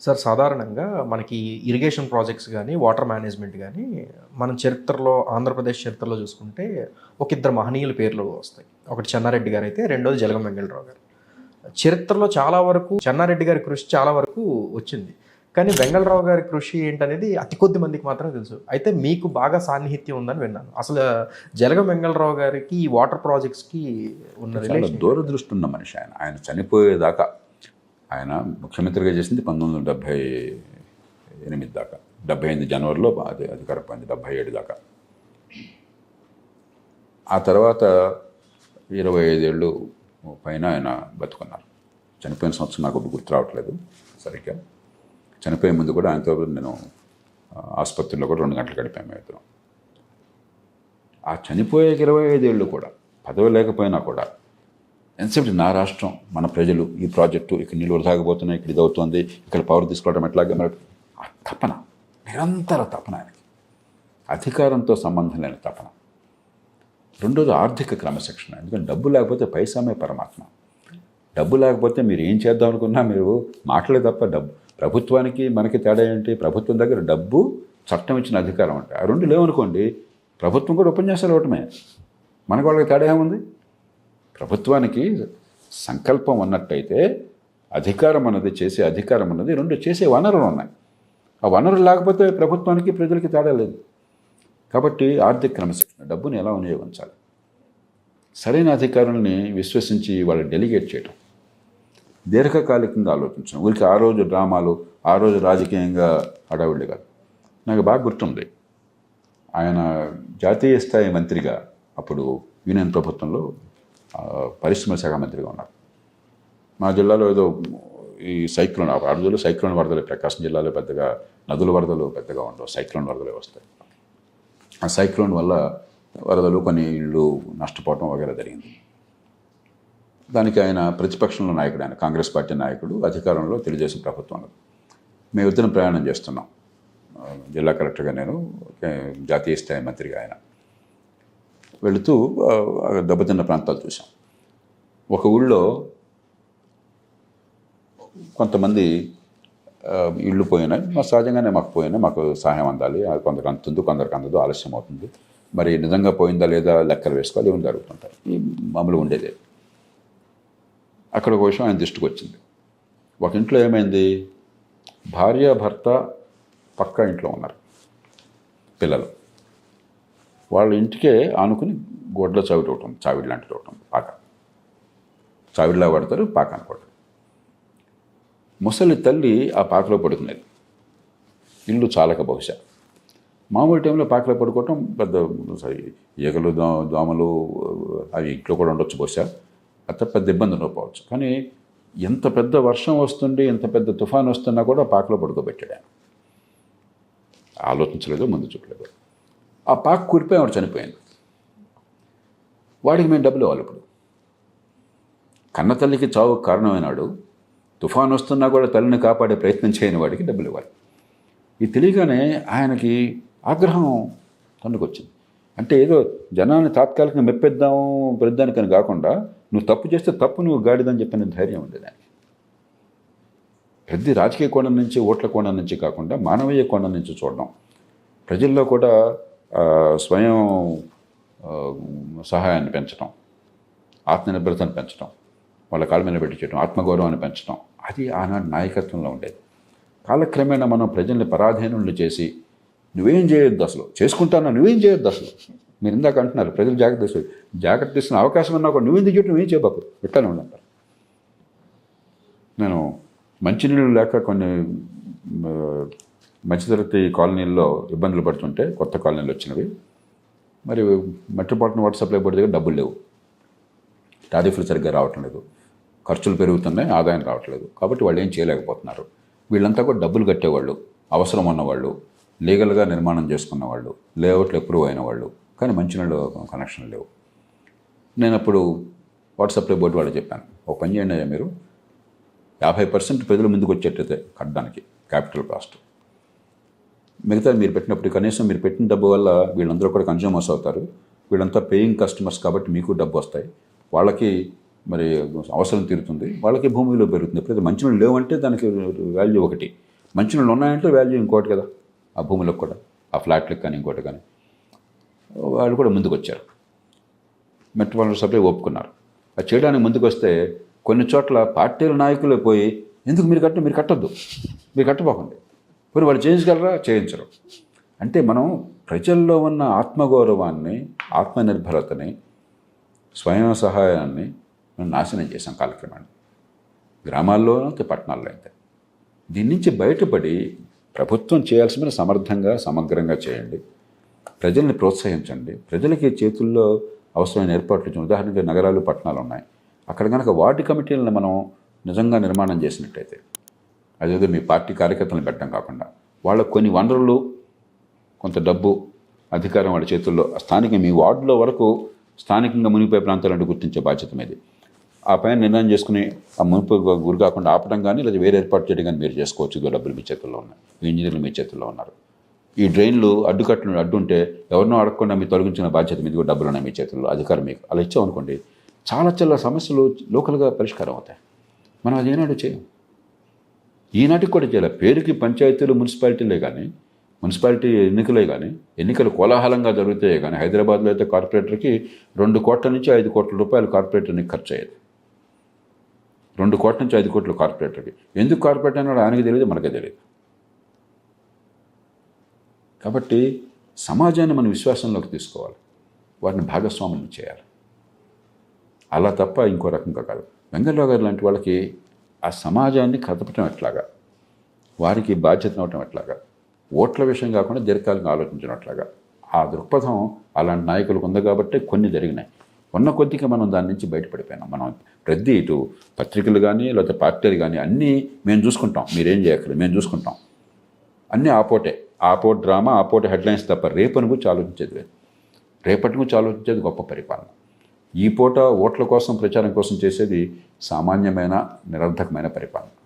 Sir సాధారణంగా మనకి irrigation projects కానీ వాటర్ మేనేజ్మెంట్ కానీ మనం చరిత్రలో ఆంధ్రప్రదేశ్ చరిత్రలో చూసుకుంటే ఒక ఇద్దరు మహనీయుల పేర్లు వస్తాయి. ఒకటి చెన్నారెడ్డి గారు అయితే రెండోది జలగం వెంగళరావు గారు. చరిత్రలో చాలా వరకు చెన్నారెడ్డి గారి కృషి చాలా వరకు వచ్చింది. కానీ వెంగళరావు గారి కృషి ఏంటనేది అతి కొద్ది మందికి మాత్రమే తెలుసు. అయితే మీకు బాగా సాన్నిహిత్యం ఉందని విన్నాను. అసలు జలగం వెంగళరావు గారికి ఈ వాటర్ ప్రాజెక్ట్స్కి ఉన్న దూరదృష్టి ఉన్న మనిషి ఆయన. ఆయన చనిపోయేదాకా ఆయన ముఖ్యమంత్రిగా చేసింది పంతొమ్మిది వందల డెబ్భై ఎనిమిది దాకా. డెబ్బై ఎనిమిది జనవరిలో అది అధికారం పొంది డెబ్బై ఏడు దాకా. ఆ తర్వాత ఇరవై ఐదేళ్ళు పైన ఆయన బతుకున్నారు. చనిపోయిన సంవత్సరం నాకు గుర్తు రావట్లేదు సరిగ్గా. చనిపోయే ముందు కూడా ఆయనతో నేను ఆసుపత్రిలో కూడా రెండు గంటలు గడిపాము మేము ఇద్దరం. ఆ చనిపోయే ఇరవై ఐదేళ్ళు కూడా పదవి లేకపోయినా కూడా ఎంతసేపు నా రాష్ట్రం మన ప్రజలు ఈ ప్రాజెక్టు ఇక్కడ నిలువలు తాగబోతున్నాయి ఇక్కడ ఇది అవుతుంది ఇక్కడ పవర్ తీసుకోవడం ఎట్లాగా మరి? ఆ తపన నిరంతర తపన ఆయనకి. అధికారంతో సంబంధం లేని తపన. రెండోది ఆర్థిక క్రమశిక్షణ. ఎందుకంటే డబ్బు లేకపోతే పైసామే పరమాత్మ. డబ్బు లేకపోతే మీరు ఏం చేద్దాం అనుకున్నా మీరు మాటలే తప్ప డబ్బు ప్రభుత్వానికి మనకి తేడా ఏంటి? ప్రభుత్వం దగ్గర డబ్బు చట్టం ఇచ్చిన అధికారం అంటే. ఆ రెండు లేవనుకోండి ప్రభుత్వం కూడా ఉపన్యాసాలు ఇవ్వటమే. మనకు వాళ్ళకి తేడా ఏముంది? ప్రభుత్వానికి సంకల్పం ఉన్నట్టయితే అధికారం అన్నది చేసే అధికారం అన్నది రెండు చేసే వనరులు ఉన్నాయి. ఆ వనరులు లేకపోతే ప్రభుత్వానికి ప్రజలకి తేడా లేదు. కాబట్టి ఆర్థిక క్రమశిక్షణ డబ్బుని ఎలా వినియోగించాలి? సరైన అధికారుల్ని విశ్వసించి వాళ్ళు డెలిగేట్ చేయడం దీర్ఘకాలికంగా ఆలోచించడం. ఊరికి ఆ రోజు డ్రామాలు ఆ రోజు రాజకీయంగా అడవిళ్ళు కాదు. నాకు బాగా గుర్తుంది. ఆయన జాతీయ స్థాయి మంత్రిగా అప్పుడు యూనియన్ ప్రభుత్వంలో పరిశ్రమల శాఖ మంత్రిగా ఉన్నారు. మా జిల్లాలో ఏదో ఈ సైక్లోన్ ఆ రోజుల్లో సైక్లోన్ వరదలు ప్రకాశం జిల్లాలో పెద్దగా నదుల వరదలు పెద్దగా ఉండవు సైక్లోన్ వరదలే వస్తాయి. ఆ సైక్లోన్ వల్ల వరదలు కొన్ని ఇళ్ళు నష్టపోవటం వగేరా జరిగింది. దానికి ఆయన ప్రతిపక్షంలో నాయకుడు ఆయన కాంగ్రెస్ పార్టీ నాయకుడు అధికారంలో తెలుగుదేశం ప్రభుత్వంలో మేమిద్దరం ప్రయాణం చేస్తున్నాం. జిల్లా కలెక్టర్గా నేను జాతీయ స్థాయి మంత్రిగా ఆయన. వెళుతూ దెబ్బతిన్న ప్రాంతాలు చూసాం ఒక ఊళ్ళో కొంతమంది ఇళ్ళు పోయినాయి. మా సహజంగానే మాకు పోయినాయి. మాకు సహాయం అందాలి. కొందరికి అందుతుంది కొందరికి అందదు ఆలస్యం అవుతుంది. మరి నిజంగా పోయిందా లేదా లెక్కలు వేసుకోవాలి ఏమి జరుగుతుంటాయి ఈ మామూలు ఉండేదే. అక్కడ ఒక విషయం ఆయన దృష్టికి వచ్చింది. ఒక ఇంట్లో ఏమైంది? భార్య భర్త పక్క ఇంట్లో ఉన్నారు పిల్లలు. వాళ్ళ ఇంటికే ఆనుకుని గొడ్ల చావిడి ఒకటి ఉంది చావిడి లాంటిది ఒకటి ఉంది పాక. చావిడిలా పడతారు పాక అనుకోవడం ముసలి తల్లి ఆ పాకలో పడుకునేది. ఇల్లు చాలక బహుశా. మామూలు టైంలో పాకలో పడుకోవటం పెద్ద ఈగలు దో దోమలు అవి ఇంట్లో కూడా ఉండొచ్చు బహుశా. అంత పెద్ద ఇబ్బంది ఉండకపోవచ్చు కానీ ఎంత పెద్ద వర్షం వస్తుండే ఎంత పెద్ద తుఫాన్ వస్తున్నా కూడా పాకలో పడుకోబెట్టాడు ఆలోచించలేదు ముందు చూడలేదు. ఆ పాక కూరిపోయి వాడు చనిపోయింది వాడికి మేము డబ్బులు ఇవ్వాలి ఇప్పుడు. కన్న తల్లికి చావు కారణమైనాడు. తుఫాన్ వస్తున్నా కూడా తల్లిని కాపాడే ప్రయత్నం చేయని వాడికి డబ్బులు ఇవ్వాలి. ఇది తెలియగానే ఆయనకి ఆగ్రహం తన్నుకొచ్చింది. అంటే ఏదో జనాన్ని తాత్కాలికంగా మెప్పిద్దాం పెద్దానికని కాకుండా నువ్వు తప్పు చేస్తే తప్పు నువ్వు గాడిదని చెప్పిన ధైర్యం ఉంది దానికి ప్రతి రాజకీయ కోణం నుంచి ఓట్ల కోణం నుంచి కాకుండా మానవీయ కోణం నుంచి చూడడం. ప్రజల్లో కూడా స్వయం సహాయాన్ని పెంచడం ఆత్మనిర్భరతను పెంచడం వాళ్ళ కాళ్ళ మీద పెట్టి చేయడం ఆత్మగౌరవాన్ని పెంచడం అది ఆనాడు నాయకత్వంలో ఉండేది. కాలక్రమేణా మనం ప్రజల్ని పరాధీనులు చేసి నువ్వేం చేయొద్దు అసలు చేసుకుంటానా నువ్వేం చేయొద్దు అసలు. మీరు ఇందాక అంటున్నారు ప్రజలు జాగ్రత్త జాగ్రత్త తీసుకున్న అవకాశం ఉన్నా కూడా నువ్వేం దిగటం ఏం చేయబాకు ఇట్లానే ఉండంటారు. నేను మంచినీళ్ళు లేక కొన్ని మధ్యతరగతి కాలనీల్లో ఇబ్బందులు పడుతుంటే కొత్త కాలనీలు వచ్చినవి. మరి మెట్రోపాలిటన్ వాటర్ సప్లై బోర్డు దగ్గర డబ్బులు లేవు. టారిఫ్లు సరిగ్గా రావటం లేదు. ఖర్చులు పెరుగుతున్నాయి ఆదాయం రావట్లేదు. కాబట్టి వాళ్ళు ఏం చేయలేకపోతున్నారు. వీళ్ళంతా కూడా డబ్బులు కట్టేవాళ్ళు అవసరం ఉన్నవాళ్ళు లీగల్గా నిర్మాణం చేసుకున్న వాళ్ళు లేఅవుట్లు అప్రూవ్ అయిన వాళ్ళు కానీ మంచినీళ్ళు కనెక్షన్ లేవు. నేను అప్పుడు వాటర్ సప్లై బోర్డు వాళ్ళు చెప్పాను. ఒక పని చేయండి అయ్యా మీరు. యాభై పర్సెంట్ ప్రజలు ముందుకు వచ్చేటైతే కట్టడానికి క్యాపిటల్ కాస్ట్. మిగతా మీరు పెట్టినప్పుడు కనీసం మీరు పెట్టిన డబ్బు వల్ల వీళ్ళందరూ కూడా కన్జ్యూమర్స్ అవుతారు. వీళ్ళంతా పేయింగ్ కస్టమర్స్ కాబట్టి మీకు డబ్బు వస్తాయి. వాళ్ళకి మరి అవసరం తీరుతుంది. వాళ్ళకి భూమిలో పెరుగుతుంది. ఎప్పుడైతే మంచినీళ్ళు లేవంటే దానికి వాల్యూ ఒకటి. మంచి నీళ్ళు ఉన్నాయంటే వాల్యూ ఇంకోటి కదా ఆ భూములకు కూడా ఆ ఫ్లాట్లకు కానీ ఇంకోటి కానీ. వాళ్ళు కూడా ముందుకు వచ్చారు. మెట్రో సప్లై ఒప్పుకున్నారు. అది చేయడానికి ముందుకు వస్తే కొన్ని చోట్ల పార్టీల నాయకులు పోయి ఎందుకు మీరు కట్ట మీరు కట్టొద్దు. మీరు కట్టబోకండి. మరి వాళ్ళు చేయించగలరా? చేయించరు. అంటే మనం ప్రజల్లో ఉన్న ఆత్మగౌరవాన్ని ఆత్మనిర్భరతని స్వయం సహాయాన్ని మనం నాశనం చేసాం కాలక్రమాన్ని గ్రామాల్లోనూ అయితే పట్టణాల్లో అయితే. దీని నుంచి బయటపడి ప్రభుత్వం చేయాల్సిన సమర్థంగా సమగ్రంగా చేయండి. ప్రజల్ని ప్రోత్సహించండి. ప్రజలకి చేతుల్లో అవసరమైన ఏర్పాట్లు ఉదాహరణకు ఉదాహరణకి నగరాలు పట్టణాలు ఉన్నాయి. అక్కడ కనుక వార్డు కమిటీలను మనం నిజంగా నిర్మాణం చేసినట్టయితే అదేదో మీ పార్టీ కార్యకర్తలను పెట్టడం కాకుండా వాళ్ళకు కొన్ని వనరులు కొంత డబ్బు అధికారం వాళ్ళ చేతుల్లో స్థానిక మీ వార్డులో వరకు స్థానికంగా మునిగిపోయే ప్రాంతాలను గుర్తించే బాధ్యత మీది. ఆ పైన నిర్ణయం చేసుకుని ఆ మునిపి గురి కాకుండా ఆపడం కానీ లేదా వేరే ఏర్పాటు చేయడం కానీ మీరు చేసుకోవచ్చు. డబ్బులు మీ చేతుల్లో ఉన్నాయి. ఇంజనీర్లు మీ చేతుల్లో ఉన్నారు. ఈ డ్రైన్లు అడ్డుకట్లు అడ్డుంటే ఎవరినో అడగకుండా మీరు తొలగించిన బాధ్యత మీది డబ్బులు ఉన్నాయి మీ చేతుల్లో అధికారం మీకు. అలా ఇచ్చామనుకోండి చాలా చాలా సమస్యలు లోకల్గా పరిష్కారం అవుతాయి. మనం అది ఏనాడు చేయం ఈనాటికి కూడా చేయాలి పేరుకి పంచాయతీలు మున్సిపాలిటీలే కానీ మున్సిపాలిటీ ఎన్నికలే కానీ ఎన్నికలు కోలాహలంగా జరుగుతాయి కానీ హైదరాబాద్లో అయితే కార్పొరేటర్కి రెండు కోట్ల నుంచి ఐదు కోట్ల రూపాయలు కార్పొరేటర్ని ఖర్చు అయ్యేది. రెండు కోట్ల నుంచి ఐదు కోట్ల కార్పొరేటర్కి. ఎందుకు కార్పొరేటర్ అన్నాడు ఆయనకి తెలియదు మనకే తెలియదు. కాబట్టి సమాజాన్ని మనం విశ్వాసంలోకి తీసుకోవాలి. వారిని భాగస్వామ్యం చేయాలి. అలా తప్ప ఇంకో రకంగా కాదు. వెంగళరావు గారు లాంటి వాళ్ళకి ఆ సమాజాన్ని కదపటం ఎట్లాగా? వారికి బాధ్యత అవటం ఎట్లాగా? ఓట్ల విషయం కాకుండా దీర్ఘకాలంగా ఆలోచించడం ఎట్లాగా? ఆ దృక్పథం అలాంటి నాయకులకు ఉంది కాబట్టి కొన్ని జరిగినాయి. ఉన్న కొద్దిగా మనం దాని నుంచి బయటపడిపోయినాం. మనం ప్రతి ఇటు పత్రికలు కానీ లేకపోతే పార్టీలు కానీ అన్నీ మేము చూసుకుంటాం. మీరేం చేయక్కర్లేదు మేము చూసుకుంటాం. అన్నీ ఆపోటే ఆపోట్ డ్రామా ఆపోటే హెడ్లైన్స్ తప్ప రేపని గురించి ఆలోచించేది లేదు. రేపటి గురించి ఆలోచించేది గొప్ప పరిపాలన. ఈ పూట ఓట్ల కోసం ప్రచారం కోసం చేసేది సామాన్యమైన నిరర్ధకమైన పరిపాలన.